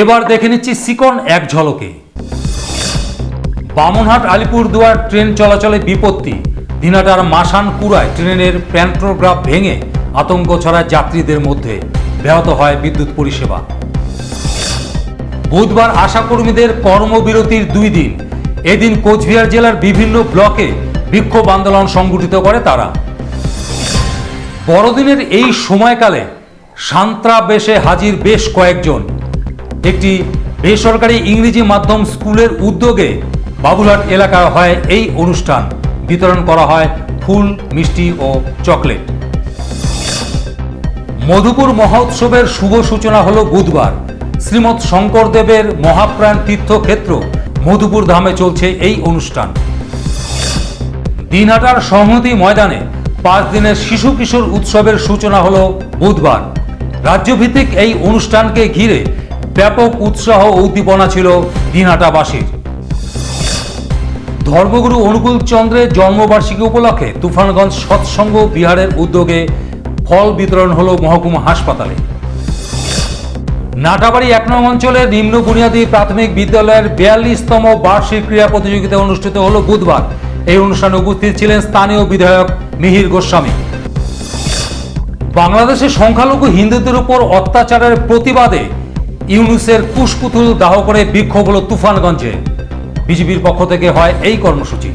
এবার দেখে নিচ্ছি সিকন এক ঝলকে। বামনহাট আলিপুরদুয়ার ট্রেন চলাচলে বিপত্তি। দিনাটার মাসান কুড়ায় ট্রেনের প্যান্ট্রোগ্রাফ ভেঙে আতঙ্ক ছড়ায় যাত্রীদের মধ্যে। ব্যাহত হয় বিদ্যুৎ পরিষেবা। বুধবার আশাকর্মীদের কর্মবিরতির দুই দিন। এদিন কোচবিহার জেলার বিভিন্ন ব্লকে বিক্ষোভ আন্দোলন সংগঠিত করে তারা। বড়দিনের এই সময়কালে সান্ত্রাবেশে হাজির বেশ কয়েকজন। একটি বেসরকারি ইংরেজি মাধ্যম স্কুলের উদ্যোগে বাবুলহাট এলাকায় হয় এই অনুষ্ঠান। বিতরণ করা হয় ফুল, মিষ্টি ও চকলেট। মধুপুর মহোৎসবের শুভ সূচনা হল বুধবার। শ্রীমৎ শঙ্করদেবের মহাপ্রাণ তীর্থক্ষেত্র মধুপুর ধামে চলছে এই অনুষ্ঠান। দিনহাটার সংহতি ময়দানে পাঁচ দিনের শিশু কিশোর উৎসবের সূচনা হল বুধবার। রাজ্যভিত্তিক এই অনুষ্ঠানকে ঘিরে ব্যাপক উৎসাহ উদ্দীপনা ছিল দিনহাটাবাসীর। ধর্মগুরু অনুকূল চন্দ্রের জন্মবার্ষিকী উপলক্ষে তুফানগঞ্জ সৎসঙ্গ বিহারের উদ্যোগে ফল বিতরণ হলো মহকুমা হাসপাতালে। নাটাবাড়ি এক নং অঞ্চলের নিম্ন বুনিয়াদী প্রাথমিক বিদ্যালয়ের বিয়াল্লিশতম বার্ষিক ক্রীড়া প্রতিযোগিতা অনুষ্ঠিত হল বুধবার। এই অনুষ্ঠানে উপস্থিত ছিলেন স্থানীয় বিধায়ক মিহির গোস্বামী। বাংলাদেশে সংখ্যালঘু হিন্দুদের উপর অত্যাচারের প্রতিবাদে ইউনুসের কুশপুতুল দাহ করে বিক্ষোভ হল তুফানগঞ্জে। বিজেপির পক্ষ থেকে হয় এই কর্মসূচি।